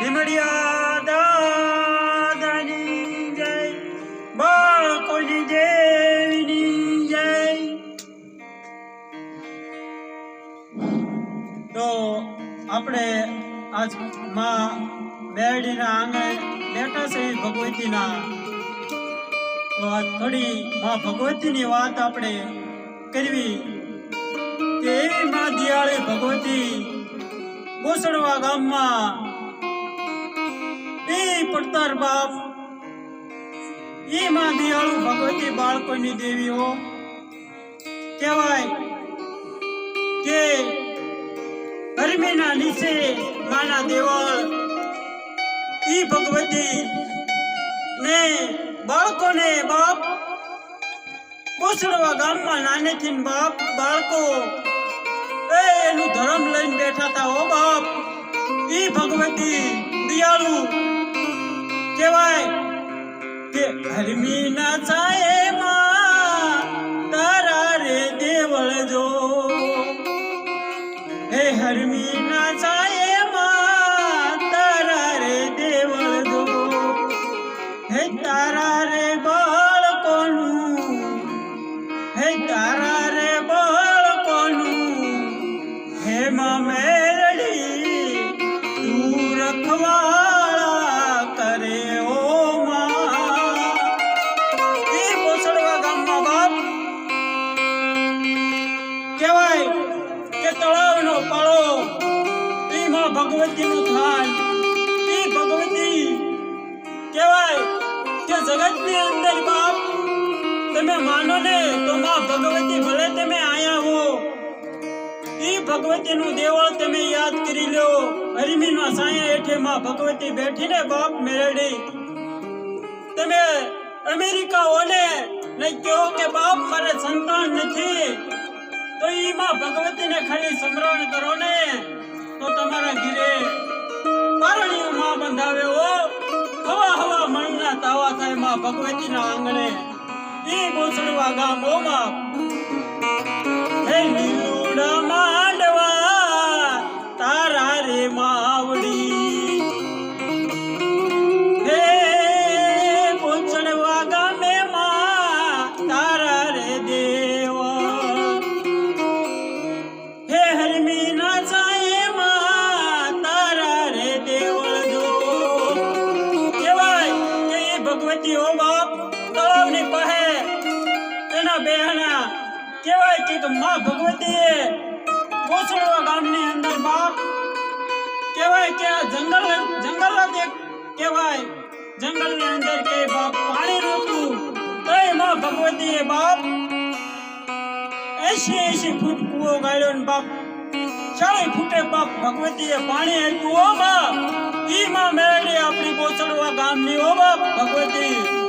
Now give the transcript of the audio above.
લીમડિયા દાદાની જય, બાળકોની દેવીની જય. તો આપણે આજમાં બેડીના આંગણે બેઠા છે ભગવતીના. તો આ થોડી માં ભગવતીની વાત આપણે કરવી. કે માં દિયાળી ભગવતી ગોસડવા ગામમાં એ પડતર બાપ. એ માં દયાળુ ભગવતી બાળકોની દેવીઓ. કહેવાય કે ગરમીના નીચે માના દેવળ, ઈ ભગવતી ને બાળકોને બાપ કોસડવા ગામમાં નાનેથી બાપ, બાળકો, એ એનું ધર્મ લઈને બેઠા હતા ઓ બાપ. ઈ ભગવતી દિયાળુ કહેવાય કે ગરમીના છાયેમાં તારા રે દેવળ જો. હે હરમીના છાયેમાં તારા રે દેવળ જો. હે તારા રે માં ભગવતીનું થાય એ ભગવતી કહેવાય કે જગતની અંદર બાપ, તમે માનો ને તો માં ભગવતી ભલે તમે આયા હો. ઈ ભગવતીનું દેવળ તમે યાદ કરી લો. હરિમીના સાયા હેઠે માં ભગવતી બેઠીને બાપ મેરડી. તમે અમેરિકા ઓને ને કહો કે બાપ મારે સંતાન નથી, તો એમાં ભગવતીને ખાલી સ્મરણ કરો ને. તો તમારા ઘીરે પારણીઓ માં બંધાવે ઓ હવા હવા મણના તાવા થાયમાં ભગવતીના આંગણે. ઈ બોસડવા ગામ ઓ એ હો બાપ તળાવની પાસે એના બહેણા કહેવાય કે માં ભગવતીએ કોસળવા ગામની અંદર બાપ કહેવાય કે આ જંગલ જંગલ જ કહેવાય. જંગલની અંદર કે બાપ પાણી નહોતું તોયમાં ભગવતીએ બાપ એસી એસી ફૂટ કૂવો ગાળ્યો ને બાપ ચાળી ફૂટે બાપ ભગવતીએ પાણી આપ્યું. ઓ બાપ ઈ માં મેળવી આપણી બોસડવા ગામની ઓ બાપ ભગવતી